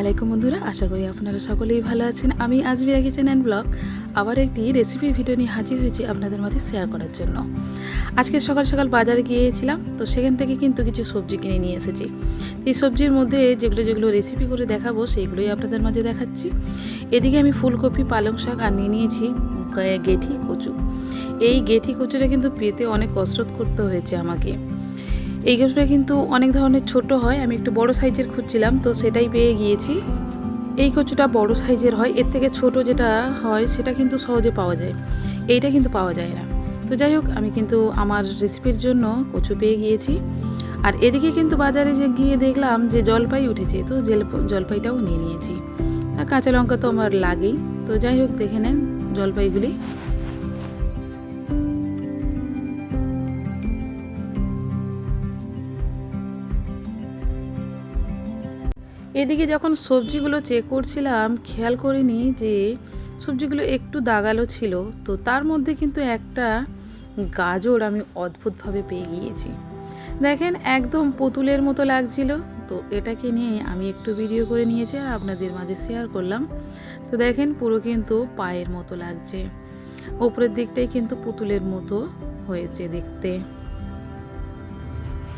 আলাইকুম বন্ধুরা, আশা করি আপনারা সকলেই ভালো আছেন। আমি আজ বিরা কিচেন অ্যান্ড ব্লগ। আবার একটি রেসিপির ভিডিও নিয়ে হাজির হয়েছি আপনাদের মাঝে শেয়ার করার জন্য। আজকে সকাল সকাল বাজারে গিয়েছিলাম, তো সেখান থেকে কিন্তু কিছু সবজি কিনে নিয়ে এসেছি। এই সবজির মধ্যে যেগুলো যেগুলো রেসিপি করে দেখাবো, সেইগুলোই আপনাদের মাঝে দেখাচ্ছি। এদিকে আমি ফুলকপি, পালং শাক আর নিয়ে নিয়েছি গেঠি কচু। এই গেঠি কচুটা কিন্তু পেতে অনেক কসরত করতে হয়েছে আমাকে। এই কচুটা কিন্তু অনেক ধরনের ছোট হয়, আমি একটু বড় সাইজের খুঁজছিলাম, তো সেটাই পেয়ে গিয়েছি। এই কচুটা বড় সাইজের হয়, এর থেকে ছোট যেটা হয়, সেটা কিন্তু সহজে পাওয়া যায়। এইটা কিন্তু পাওয়া যায় না। তো যাই হোক, আমি কিন্তু আমার রেসিপির জন্য কচু পেয়ে গিয়েছি। আর এদিকে কিন্তু বাজারে যে গিয়ে দেখলাম যে জলপাই উঠেছে, তো জেল- জলপাইটাও নিয়ে নিয়েছি। আর কাঁচা লঙ্কা তো আমার লাগেই। তো যাই হোক, দেখে নেন জলপাইগুলি। এদিকে যখন সবজিগুলো চেক করছিলাম, খেয়াল করিনি যে সবজিগুলো একটু দাগালো ছিল, তো তার মধ্যে কিন্তু একটা গাজর আমি অদ্ভুতভাবে পেয়ে গিয়েছি। দেখেন, একদম পুতুলের মতো লাগছিল, তো এটাকে নিয়ে আমি একটু ভিডিও করে নিয়েছি আর আপনাদের মাঝে শেয়ার করলাম। তো দেখেন, পুরো কিন্তু পায়ের মতো লাগছে। ওপরের দিকটাই কিন্তু পুতুলের মতো হয়েছে দেখতে।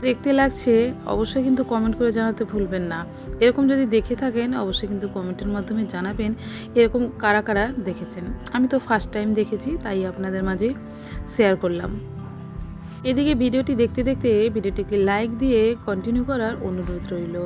দেখতে লাগছে, অবশ্যই কিন্তু কমেন্ট করে জানাতে ভুলবেন না। এরকম যদি দেখে থাকেন, অবশ্যই কিন্তু কমেন্টের মাধ্যমে জানাবেন, এরকম কারা কারা দেখেছেন। আমি তো ফার্স্ট টাইম দেখেছি, তাই আপনাদের মাঝে শেয়ার করলাম। এদিকে ভিডিওটি দেখতে দেখতে, ভিডিওটিকে লাইক দিয়ে কন্টিনিউ করার অনুরোধ রইল।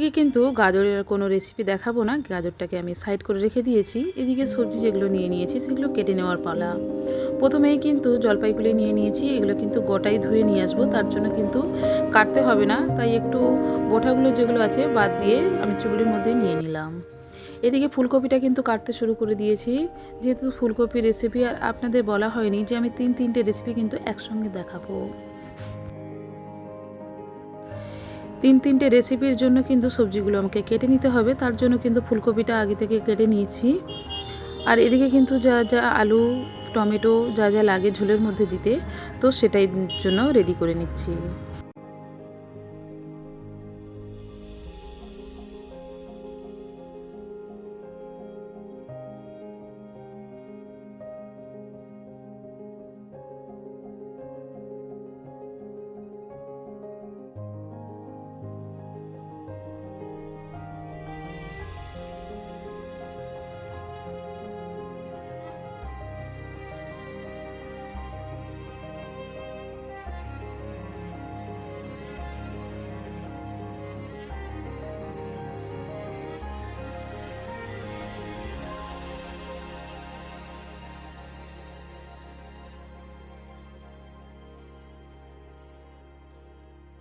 এদিকে কিন্তু গাজরের কোনো রেসিপি দেখাবো না। গাজরটাকে আমি সাইড করে রেখে দিয়েছি। এদিকে সবজি যেগুলো নিয়ে নিয়েছি সেগুলো কেটে নেওয়ার পালা। প্রথমেই কিন্তু জলপাইগুলি নিয়ে নিয়েছি। এগুলো কিন্তু গোটাই ধুয়ে নিয়ে আসব। তার জন্য কিন্তু কাটতে হবে না। তাই একটু বোটাগুলো যেগুলো আছে বাদ দিয়ে আমি চুবলির মধ্যে নিয়ে নিলাম। এদিকে ফুলকপিটা কিন্তু কাটতে শুরু করে দিয়েছি। যেহেতু ফুলকপির রেসিপি আর আপনাদের বলা হয়নি যে আমি তিন তিনটে রেসিপি কিন্তু একসঙ্গে দেখাবো। তিন তিনটে রেসিপির জন্য কিন্তু সবজিগুলো আমাকে কেটে নিতে হবে। তার জন্য কিন্তু ফুলকপিটা আগে থেকে কেটে নিয়েছি। আর এদিকে কিন্তু যা যা আলু, টমেটো যা যা লাগে ঝোলের মধ্যে দিতে, তো সেটাই জন্য রেডি করে নিচ্ছি।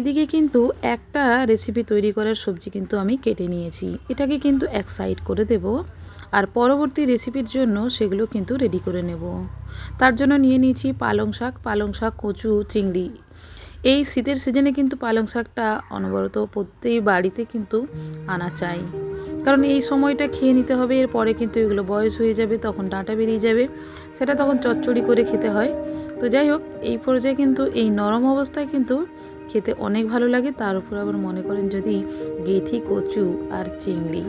এদিকে কিন্তু একটা রেসিপি তৈরি করার সবজি কিন্তু আমি কেটে নিয়েছি। এটাকে কিন্তু এক সাইড করে দেব আর পরবর্তী রেসিপির জন্য সেগুলো কিন্তু রেডি করে নেব। তার জন্য নিয়ে নিয়েছি পালং শাক পালং শাক, কচু, চিংড়ি। এই শীতের সিজনে কিন্তু পালং শাকটা অনবরত প্রত্যেক বাড়িতে কিন্তু আনা চাই। কারণ এই সময়টা খেয়ে নিতে হবে, এরপরে কিন্তু এগুলো বয়স হয়ে যাবে, তখন ডাঁটা বেরিয়ে যাবে, সেটা তখন চচ্চড়ি করে খেতে হয়। তো যাই হোক, এই পর্যায়ে কিন্তু এই নরম অবস্থায় কিন্তু খেতে অনেক ভালো লাগে, তার উপর আবার মনে করেন যদি গেঠি কচু আর চিংড়ি।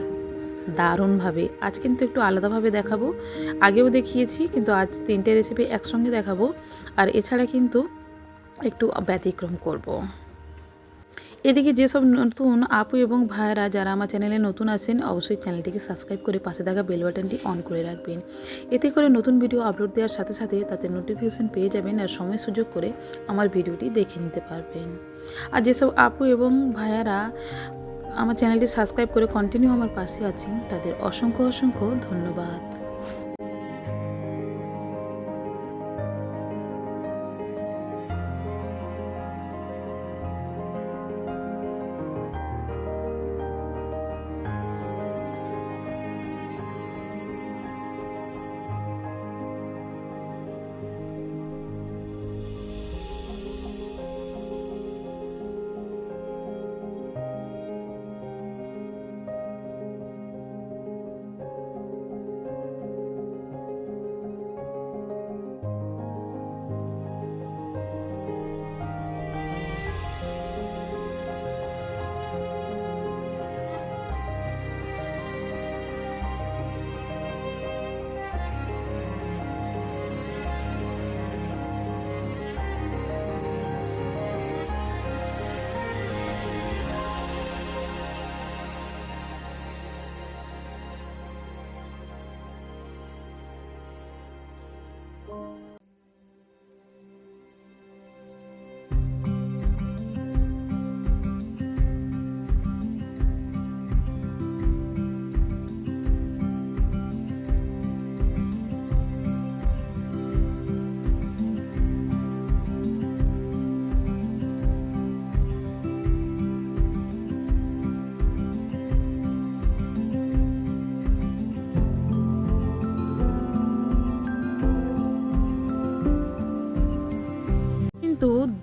দারুণভাবে। আজ কিন্তু একটু আলাদাভাবে দেখাবো। আগেও দেখিয়েছি, কিন্তু আজ তিনটে রেসিপি একসঙ্গে দেখাবো। আর এছাড়া কিন্তু একটু ব্যতিক্রম করব। এদিকে যেসব নতুন আপু এবং ভাইয়েরা যারা আমার চ্যানেলে নতুন আছেন, অবশ্যই চ্যানেলটিকে সাবস্ক্রাইব করে পাশে থাকা বেল বাটনটি অন করে রাখবেন। এতে করে নতুন ভিডিও আপলোড দেওয়ার সাথে সাথে তাতে নোটিফিকেশান পেয়ে যাবেন আর সময় সুযোগ করে আমার ভিডিওটি দেখে নিতে পারবেন। আর যেসব আপু এবং ভাইয়ারা আমার চ্যানেলটি সাবস্ক্রাইব করে কন্টিনিউ আমার পাশে আছেন, তাদের অসংখ্য অসংখ্য ধন্যবাদ।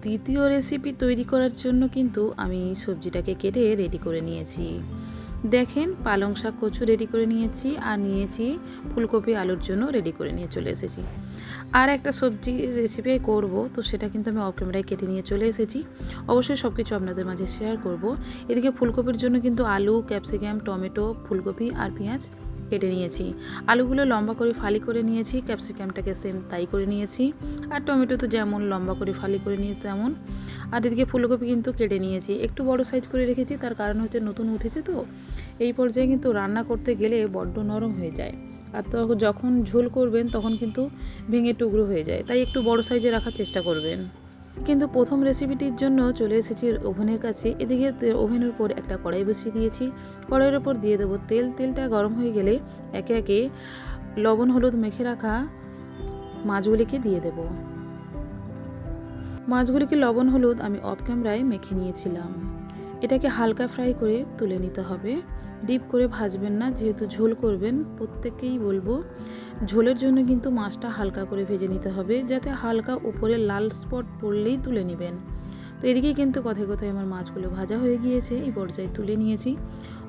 দ্বিতীয় রেসিপি তৈরি করার জন্য কিন্তু আমি সবজিটাকে কেটে রেডি করে নিয়েছি। দেখেন, পালং শাক কচু রেডি করে নিয়েছি আর নিয়েছি ফুলকপি আলুর জন্য রেডি করে নিয়ে চলে এসেছি। আর একটা সবজি রেসিপি করব, তো সেটা কিন্তু আমি অফ ক্যামেরায় কেটে নিয়ে চলে এসেছি। অবশ্যই সব কিছু আপনাদের মাঝে শেয়ার করব। এদিকে ফুলকপির জন্য কিন্তু আলু ক্যাপসিকাম টমেটো, ফুলকপি আর পেঁয়াজ কেটে নিয়েছি। আলুগুলো লম্বা করে ফালি করে নিয়েছি, ক্যাপসিকামটাকে সেম তাই করে নিয়েছি। আর টমেটো তো যেমন লম্বা করে ফালি করে নিয়েছি তেমন। আর এদিকে ফুলকপি কিন্তু কেটে নিয়েছি। একটু বড় সাইজ করে রেখেছি, তার কারণ হচ্ছে নতুন উঠেছে তো। এই পর্যায়ে কিন্তু রান্না করতে গেলে বড্ড নরম হয়ে যায়। আর তো যখন ঝোল করবেন, তখন কিন্তু ভেঙে টুকরো হয়ে যায়। তাই একটু বড় সাইজে রাখার চেষ্টা করবেন। কিন্তু প্রথম রেসিপিটির জন্য চলে এসেছি ওভেনের কাছে। এদিকে ওভেনের উপর একটা কড়াই বসিয়ে দিয়েছি। কড়াইয়ের উপর দিয়ে দেবো তেল। তেলটা গরম হয়ে গেলে একে একে লবণ, হলুদ মেখে রাখা মাছগুলিকে দিয়ে দেব। মাছগুলিকে লবণ, হলুদ আমি অফ ক্যামেরায় মেখে নিয়েছিলাম। এটাকে হালকা ফ্রাই করে তুলে নিতে হবে। ডিপ করে ভাজবেন না, যেহেতু ঝোল করবেন, প্রত্যেককেই বলব। ঝোলের জন্য কিন্তু মাছটা হালকা করে ভেজে নিতে হবে, যাতে হালকা উপরে লাল স্পট পড়লেই তুলে নেবেন। তো এদিকেই কিন্তু কথায় কথায় আমার মাছগুলো ভাজা হয়ে গিয়েছে, এই পর্যায়ে তুলে নিয়েছি।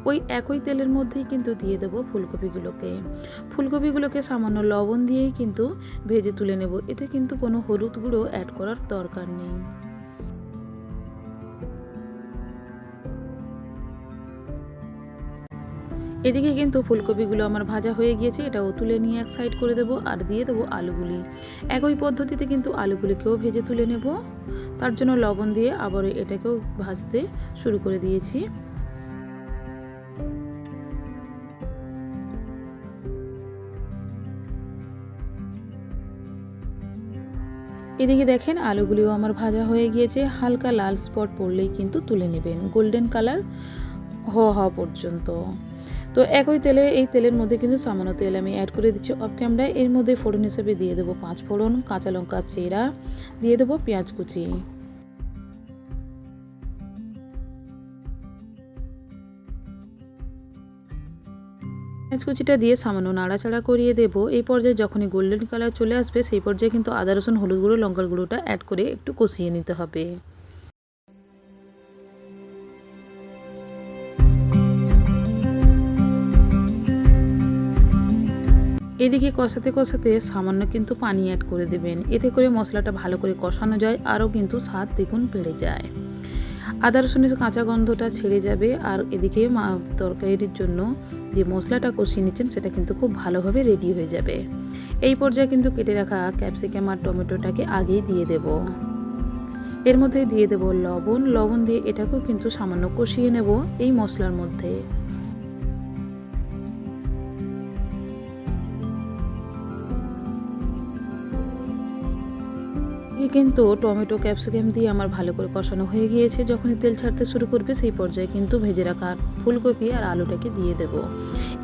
ওই একই তেলের মধ্যেই কিন্তু দিয়ে দেবো ফুলকপিগুলোকে। ফুলকপিগুলোকে সামান্য লবণ দিয়েই কিন্তু ভেজে তুলে নেব, এতে কিন্তু কোনো হলুদ গুঁড়ো অ্যাড করার দরকার নেই। এদিকে কিন্তু ফুলকপিগুলো আমার ভাজা হয়ে গিয়েছে, এটাও তুলে নিয়ে এক সাইড করে দেবো আর দিয়ে দেবো আলুগুলি। একই পদ্ধতিতে কিন্তু আলুগুলিকেও ভেজে তুলে নেব। তার জন্য লবণ দিয়ে আবার এটাকেও ভাজতে শুরু করে দিয়েছি। এদিকে দেখেন আলুগুলিও আমার ভাজা হয়ে গিয়েছে, হালকা লাল স্পট পড়লেই কিন্তু তুলে নেবেন গোল্ডেন কালার হওয়া হওয়া পর্যন্ত। তো একই তেলে, এই তেলের মধ্যে কিন্তু সামান্য তেল আমি অ্যাড করে দিচ্ছি। অফ ক্যামেরায় এর মধ্যে ফোড়ন হিসেবে দিয়ে দেবো পাঁচ ফোড়ন, কাঁচা লঙ্কা, চেরা, দিয়ে দেবো পেঁয়াজ কুচি। পেঁয়াজ কুচিটা দিয়ে সামান্য নাড়াচাড়া করিয়ে দেব। এই পর্যায়ে যখনই গোল্ডেন কালার চলে আসবে, সেই পর্যায়ে কিন্তু আদা, রসুন, হলুদ গুঁড়ো, লঙ্কার গুঁড়োটা অ্যাড করে একটু কষিয়ে নিতে হবে। এদিকে কষাতে কষাতে সামান্য কিন্তু পানি অ্যাড করে দেবেন। এতে করে মশলাটা ভালো করে কষানো যায়, আরও কিন্তু স্বাদ দ্বিগুণ বেড়ে যায়। আদা রসুনের কাঁচা গন্ধটা ছেড়ে যাবে, আর এদিকে তরকারির জন্য যে মশলাটা কষিয়ে নিচ্ছেন, সেটা কিন্তু খুব ভালোভাবে রেডি হয়ে যাবে। এই পর্যায়ে কিন্তু কেটে রাখা ক্যাপসিকাম আর টমেটোটাকে আগেই দিয়ে দেব। এর মধ্যে দিয়ে দেব লবণ। লবণ দিয়ে এটাকেও কিন্তু সামান্য কষিয়ে নেব এই মশলার মধ্যে। কিন্তু টমেটো, ক্যাপসিকাম দিয়ে আমার ভালো করে কষানো হয়ে গিয়েছে। যখনই তেল ছাড়তে শুরু করবে, সেই পর্যায়ে কিন্তু ভেজে রাখা ফুলকপি আর আলুটাকে দিয়ে দেব।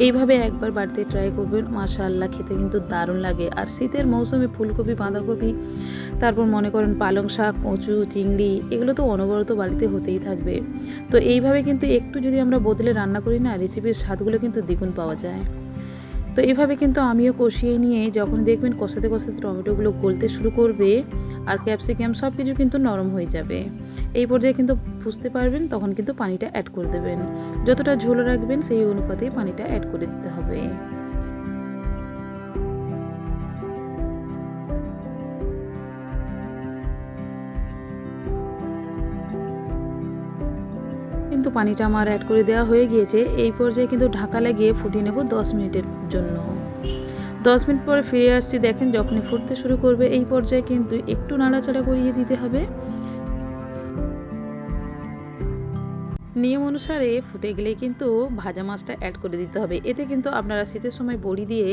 এইভাবে একবার বাড়িতে ট্রাই করবেন, মাশাআল্লাহ, খেতে কিন্তু দারুণ লাগে। আর শীতের মৌসুমে ফুলকপি, বাঁধাকপি, তারপর মনে করেন পালং শাক, কচু, চিংড়ি, এগুলো তো অনবরত বাড়িতে হতেই থাকবে। তো এইভাবে কিন্তু একটু যদি আমরা বদলে রান্না করি না রেসিপির স্বাদগুলো কিন্তু দ্বিগুণ পাওয়া যায়। তো এইভাবে কিন্তু আমিও কষিয়ে নিয়ে যখন দেখবেন কষাতে কষাতে টমেটোগুলো গলতে শুরু করবে আর ক্যাপসিকাম সব কিছু কিন্তু নরম হয়ে যাবে। এই পর্যায়ে কিন্তু বুঝতে পারবেন, তখন কিন্তু পানিটা অ্যাড করে দেবেন। যতটা ঝোল রাখবেন, সেই অনুপাতেই পানিটা অ্যাড করে দিতে হবে। কিন্তু পানিটা আমার অ্যাড করে দেওয়া হয়ে গিয়েছে। এই পর্যায়ে কিন্তু ঢাকা লাগিয়ে ফুটিয়ে নেব দশ মিনিটের জন্য। দশ মিনিট পরে ফিরে আসছি, দেখেন যখনই ফুটতে শুরু করবে, এই পর্যায়ে কিন্তু একটু নাড়াচাড়া করিয়ে দিতে হবে। নিয়ম অনুসারে ফুটে গেলে কিন্তু ভাজা মাছটা অ্যাড করে দিতে হবে। এতে কিন্তু আপনারা শীতের সময় বড়ি দিয়ে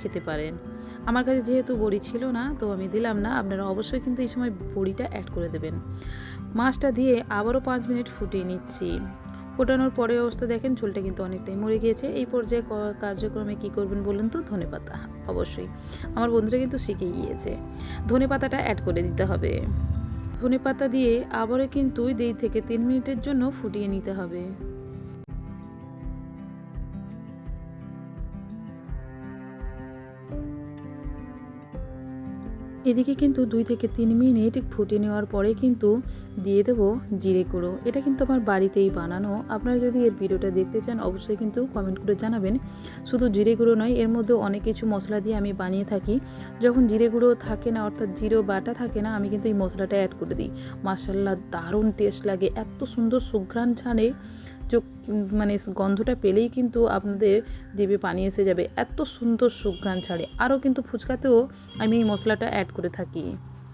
খেতে পারেন। আমার কাছে যেহেতু বড়ি ছিল না, তো আমি দিলাম না। আপনারা অবশ্যই কিন্তু এই সময় বড়িটা অ্যাড করে দেবেন। মাছটা দিয়ে আবারও পাঁচ মিনিট ফুটিয়ে নিচ্ছি। ফোটানোর পরে অবস্থা দেখেন, ঝোলটা কিন্তু অনেকটাই মরে গিয়েছে। এই পর্যায়ে কার্যক্রমে কি করবেন বলুন তো? ধনে পাতা, অবশ্যই। আমার বন্ধুরা কিন্তু শিখে গিয়েছে। ধনে পাতাটা অ্যাড করে দিতে হবে। ধনে পাতা দিয়ে আবারও কিন্তু দুই থেকে তিন মিনিটের জন্য ফুটিয়ে নিতে হবে। এদিকে কিন্তু দুই থেকে তিন মিনিট ফুটিয়ে নেওয়ার পরে কিন্তু দিয়ে দেবো জিরে গুঁড়ো। এটা কিন্তু আমার বাড়িতেই বানানো। আপনারা যদি এর ভিডিওটা দেখতে চান, অবশ্যই কিন্তু কমেন্ট করে জানাবেন। শুধু জিরে গুঁড়ো নয়, এর মধ্যে অনেক কিছু মশলা দিয়ে আমি বানিয়ে থাকি। যখন জিরে গুঁড়ো থাকে না, অর্থাৎ জিরো বাটা থাকে না, আমি কিন্তু এই মশলাটা অ্যাড করে দিই। মাসাল্লাহ দারুণ টেস্ট লাগে। এত সুন্দর সুঘ্রাণ ছাড়ে। চোখ মানে গন্ধটা পেলেই কিন্তু আপনাদের জিভে পানি এসে যাবে। এত সুন্দর সুঘ্রাণ ছাড়ে। আরও কিন্তু ফুচকাতেও আমি এই মশলাটা অ্যাড করে থাকি।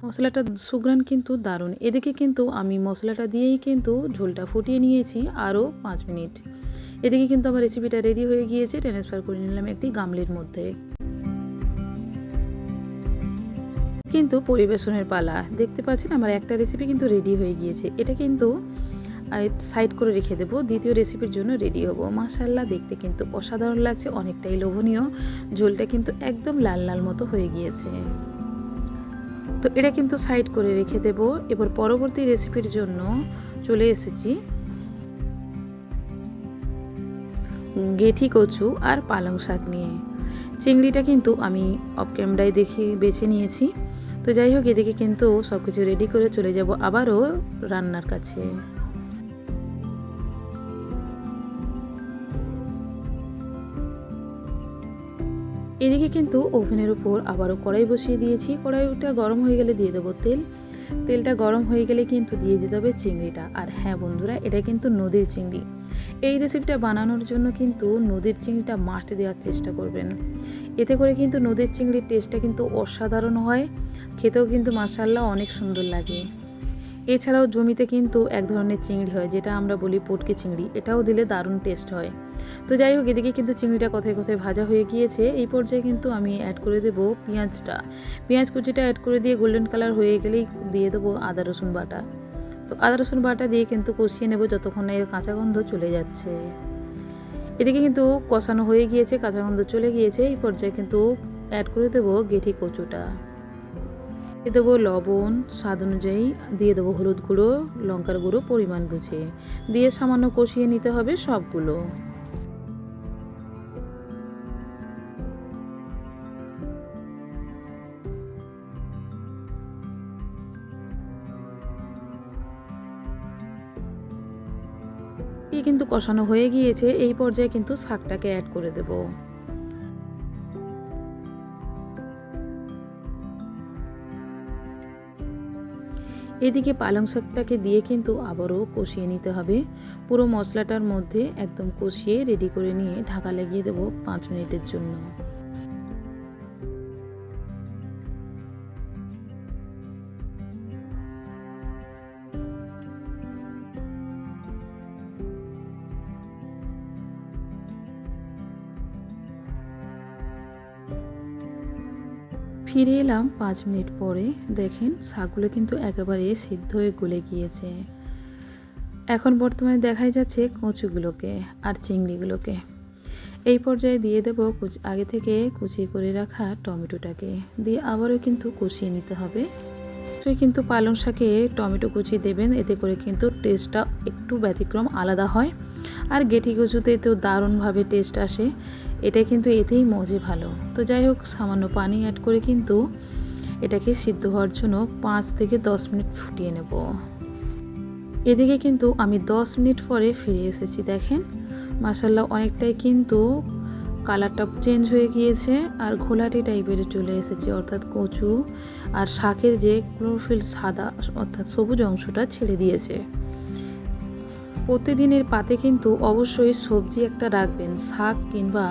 মশলাটা, সুঘ্রাণ কিন্তু দারুণ। এদিকে কিন্তু আমি মশলাটা দিয়েই কিন্তু ঝোলটা ফুটিয়ে নিয়েছি আরও পাঁচ মিনিট। এদিকে কিন্তু আমার রেসিপিটা রেডি হয়ে গিয়েছে। ট্রান্সফার করে নিলাম একটি গামলির মধ্যে। কিন্তু পরিবেশনের পালা। দেখতে পাচ্ছেন আমার একটা রেসিপি কিন্তু রেডি হয়ে গিয়েছে। এটা কিন্তু সাইড করে রেখে দেবো। দ্বিতীয় রেসিপির জন্য রেডি হব। মাশাল্লাহ দেখতে কিন্তু অসাধারণ লাগছে, অনেকটাই লোভনীয়। ঝোলটা কিন্তু একদম লাল লাল মতো হয়ে গিয়েছে। তো এটা কিন্তু সাইড করে রেখে দেব। এবার পরবর্তী রেসিপির জন্য চলে এসেছি। গেঠি কচু আর পালং শাক নিয়ে। চিংড়িটা কিন্তু আমি অফ ক্যামেরায় দেখে বেছে নিয়েছি। তো যাই হোক, এদিকে কিন্তু সব কিছু রেডি করে চলে যাব আবারও রান্নার কাছে। এদিকে কিন্তু ওভেনের উপর আবারও কড়াই বসিয়ে দিয়েছি। কড়াইটা গরম হয়ে গেলে দিয়ে দেবো তেল। তেলটা গরম হয়ে গেলে কিন্তু দিয়ে দিতে হবে চিংড়িটা। আর হ্যাঁ বন্ধুরা, এটা কিন্তু নদীর চিংড়ি। এই রেসিপিটা বানানোর জন্য কিন্তু নদীর চিংড়িটা মাস্ট দেওয়ার চেষ্টা করবেন। এতে করে কিন্তু নদীর চিংড়ির টেস্টটা কিন্তু অসাধারণ হয়। খেতেও কিন্তু মাসাল্লাহ অনেক সুন্দর লাগে। এছাড়াও জমিতে কিন্তু এক ধরনের চিংড়ি হয়, যেটা আমরা বলি পটকে চিংড়ি। এটাও দিলে দারুণ টেস্ট হয়। তো যাই হোক, এদিকে কিন্তু চিংড়িটা কোথায় কোথায় ভাজা হয়ে গিয়েছে, এই পর্যায়ে কিন্তু আমি অ্যাড করে দেবো পেঁয়াজটা। পেঁয়াজ কুচিটা অ্যাড করে দিয়ে গোল্ডেন কালার হয়ে গেলেই দিয়ে দেবো আদা, রসুন বাটা। তো আদা, রসুন বাটা দিয়ে কিন্তু কষিয়ে নেব যতক্ষণ না এর কাঁচা গন্ধ চলে যাচ্ছে। এদিকে কিন্তু কষানো হয়ে গিয়েছে, কাঁচা গন্ধ চলে গিয়েছে, এই পর্যায়ে কিন্তু অ্যাড করে দেবো গেঠি কচুটা। দিয়ে দেবো লবণ, স্বাদ অনুযায়ী দিয়ে দেবো হলুদ গুঁড়ো, লঙ্কার গুঁড়ো, পরিমাণ বুঝে। দিয়ে সামান্য কষিয়ে নিতে হবে সবগুলো। কিন্তু কষানো হয়ে গিয়েছে, এই পর্যায়ে কিন্তু শাকটাকে অ্যাড করে দেবো। এদিকে পালং শাকটাকে দিয়ে কিন্তু আবারও কষিয়ে নিতে হবে। পুরো মশলাটার মধ্যে একদম কষিয়ে রেডি করে নিয়ে ঢাকা লাগিয়ে দেবো পাঁচ মিনিটের জন্য। ফিরে এলাম পাঁচ মিনিট পরে। দেখেন, শাকগুলো কিন্তু একেবারে সিদ্ধ হয়ে গলে গিয়েছে। এখন বর্তমানে দেখাই যাচ্ছে কচুগুলোকে আর চিংড়িগুলোকে। এই পর্যায়ে দিয়ে দেবো আগে থেকে কুচি করে রাখা টমেটোটাকে। দিয়ে আবারও কিন্তু কুচিয়ে নিতে হবে। অবশ্যই কিন্তু পালং শাকে টমেটো কুচি দেবেন, এতে করে কিন্তু টেস্টটা একটু ব্যতিক্রম আলাদা হয়। আর গেঠি কচুতে তো দারুণভাবে টেস্ট আসে। এটা কিন্তু এতেই মজে ভালো। তো যাই হোক, সামান্য পানি অ্যাড করে কিন্তু এটাকে সিদ্ধ হওয়ার জন্য পাঁচ থেকে দশ মিনিট ফুটিয়ে নেব। এদিকে কিন্তু আমি দশ মিনিট পরে ফিরে এসেছি, দেখেন। মাসাল্লাহ অনেকটাই কিন্তু কালারটা চেঞ্জ হয়ে গিয়েছে আর ঘোলাটি টাইপের চলে এসেছে, অর্থাৎ কচু আর শাকের যে ক্লোরোফিল সাদা, অর্থাৎ সবুজ অংশটা ছেড়ে দিয়েছে। প্রতিদিনের পাতে কিন্তু অবশ্যই সবজি একটা রাখবেন, শাক কিংবা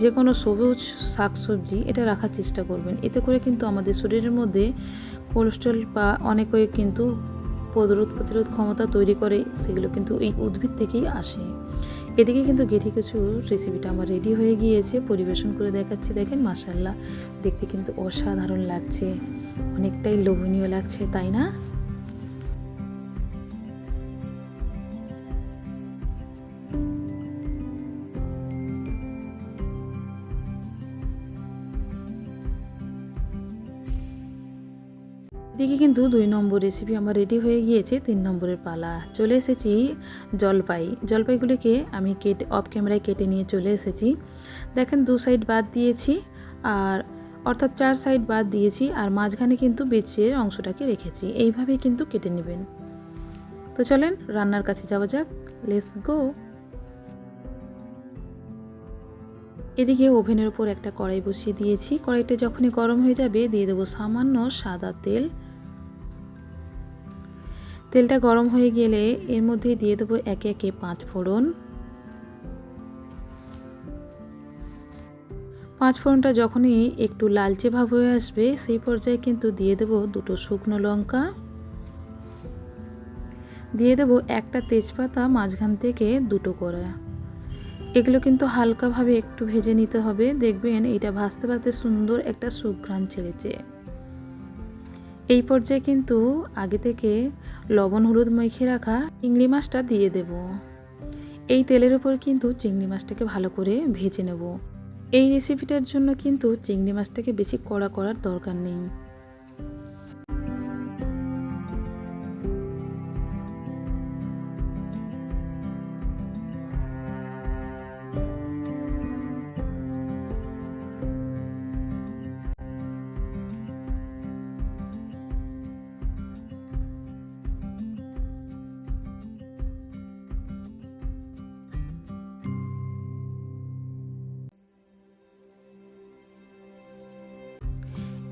যে কোনো সবুজ শাক সবজি এটা রাখার চেষ্টা করবেন। এতে করে কিন্তু আমাদের শরীরের মধ্যে কোলেস্ট্রল বা অনেকে কিন্তু প্রতিরোধ প্রতিরোধ ক্ষমতা তৈরি করে, সেগুলো কিন্তু এই উদ্ভিদ থেকেই আসে। এদিকে কিন্তু গেঠি কিছু রেসিপিটা আমার রেডি হয়ে গিয়েছে, পরিবেশন করে দেখাচ্ছি। দেখেন মাসাল্লাহ দেখতে কিন্তু অসাধারণ লাগছে, অনেকটাই লোভনীয় লাগছে, তাই না? কিন্তু দুই নম্বর রেসিপি আমার রেডি হয়ে গিয়েছে, তিন নম্বরের পালা। চলে এসেছি জলপাই। জলপাইগুলিকে আমি কেটে অফ ক্যামেরায় কেটে নিয়ে চলে এসেছি। দেখেন, দু সাইড বাদ দিয়েছি আর, অর্থাৎ চার সাইড বাদ দিয়েছি আর মাঝখানে কিন্তু বেচের অংশটাকে রেখেছি। এইভাবেই কিন্তু কেটে নেবেন। তো চলেন, রান্নার কাছে যাওয়া যাক। লেস গো এদিকে ওভেনের উপর একটা কড়াই বসিয়ে দিয়েছি। কড়াইটা যখনই গরম হয়ে যাবে, দিয়ে দেবো সামান্য সাদা তেল। তেলটা গরম হয়ে গেলে এর মধ্যে দিয়ে দেবো একে একে পাঁচ ফোড়ন। পাঁচ ফোড়নটা যখনই একটু লালচে ভাব হয়ে আসবে, সেই পর্যায়ে কিন্তু দিয়ে দেবো দুটো শুকনো লঙ্কা। দিয়ে দেবো একটা তেজপাতা, মাঝখান থেকে দুটো করে এগুলো কিন্তু হালকাভাবে একটু ভেজে নিতে হবে। দেখবেন এটা ভাজতে ভাজতে সুন্দর একটা সুঘ্রাণ ছেড়েছে। এই পর্যায়ে কিন্তু আগে থেকে লবণ, হলুদ মেখে রাখা চিংড়ি মাছটা দিয়ে দেব। এই তেলের উপর কিন্তু চিংড়ি মাছটাকে ভালো করে ভেজে নেব। এই রেসিপিটার জন্য কিন্তু চিংড়ি মাছটাকে বেশি কড়া করার দরকার নেই।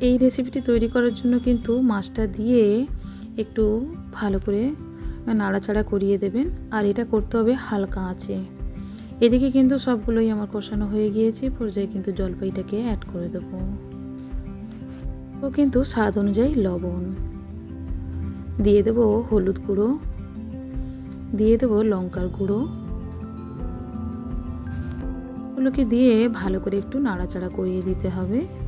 এই রেসিপিটি তৈরি করার জন্য কিন্তু মাছটা দিয়ে একটু ভালো করে নাড়াচাড়া করিয়ে দেবেন। আর এটা করতে হবে হালকা আঁচে। এদিকে কিন্তু সবগুলোই আমার কষানো হয়ে গিয়েছে। পর্যায়ে কিন্তু জলপাইটাকে অ্যাড করে দেবো। ও কিন্তু স্বাদ অনুযায়ী লবণ। দিয়ে দেবো হলুদ গুঁড়ো। দিয়ে দেবো লঙ্কার গুঁড়ো। ওগুলোকে দিয়ে ভালো করে একটু নাড়াচাড়া করিয়ে দিতে হবে।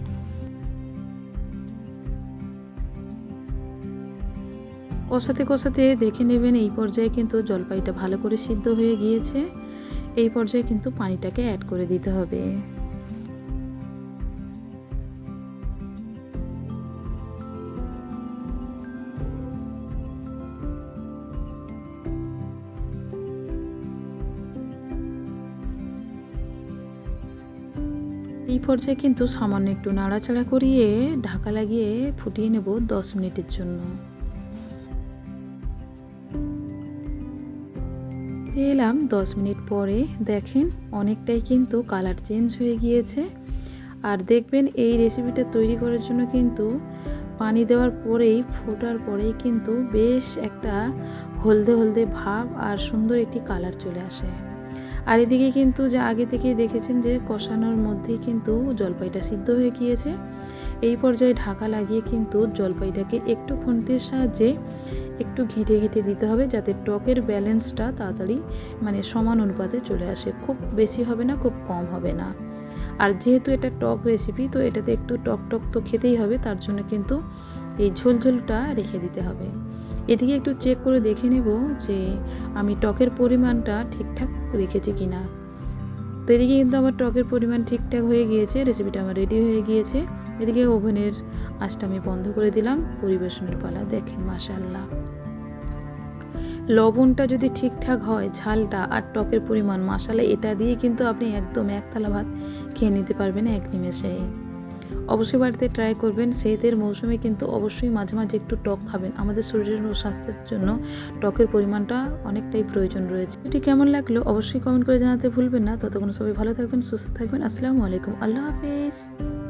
কষাতে কষাতে দেখে নেবেন এই পর্যায়ে কিন্তু জলপাইটা ভালো করে সিদ্ধ হয়ে গিয়েছে। এই পর্যায়ে কিন্তু পানিটাকে অ্যাড করে দিতে হবে। এই পর্যায়ে কিন্তু সামান্য একটু নাড়াচাড়া করিয়ে ঢাকা লাগিয়ে ফুটিয়ে নেব দশ মিনিটের জন্য। ফিরে এলাম। দশ মিনিট পরে দেখেন অনেকটাই কিন্তু কালার চেঞ্জ হয়ে গিয়েছে। আর দেখবেন এই রেসিপিটা তৈরি করার জন্য কিন্তু পানি দেওয়ার পরেই, ফোটার পরেই কিন্তু বেশ একটা হলদে হলদে ভাব আর সুন্দর একটি কালার চলে আসে। আর এদিকে কিন্তু যা আগে থেকেই দেখেছেন যে কষানোর মধ্যেই কিন্তু জলপাইটা সিদ্ধ হয়ে গিয়েছে। এই পর্যায়ে ঢাকা লাগিয়ে কিন্তু জলপাইটাকে একটু খুন্তির সাহায্যে একটু ঘেঁটে ঘেঁটে দিতে হবে যাতে টকের ব্যালেন্সটা তাড়াতাড়ি মানে সমান অনুপাতে চলে আসে। খুব বেশি হবে না, খুব কম হবে না। আর যেহেতু এটা টক রেসিপি তো এটাতে একটু টক টক তো খেতেই হবে, তার জন্য কিন্তু এই ঝোলঝোলটা রেখে দিতে হবে। এদিকে একটু চেক করে দেখে নেব যে আমি টকের পরিমাণটা ঠিকঠাক রেখেছি কি না তো এদিকে কিন্তু আমার টকের পরিমাণ ঠিকঠাক হয়ে গিয়েছে রেসিপিটা আমার রেডি হয়ে গিয়েছে। এদিকে ওভেনের আঁচটা আমি বন্ধ করে দিলাম, পরিবেশনের পালা দেখেন মাশাল্লাহ লবণটা যদি ঠিকঠাক হয়, ঝালটা আর টকের পরিমাণ মশালা এটা দিয়ে কিন্তু আপনি একদম এক থালা ভাত খেয়ে নিতে পারবেন এক নিমেষেই অবশ্যই বাড়িতে ট্রাই করবেন, শীতের মৌসুমে কিন্তু অবশ্যই মাঝে মাঝে একটু টক খাবেন। আমাদের শরীরের ও স্বাস্থ্যের জন্য টকের পরিমাণটা অনেকটাই প্রয়োজন রয়েছে। এটি কেমন লাগল অবশ্যই কমেন্ট করে জানাতে ভুলবেন না। ততক্ষণ সবাই ভালো থাকবেন, সুস্থ থাকবেন। আসসালামু আলাইকুম। আল্লাহ হাফিজ।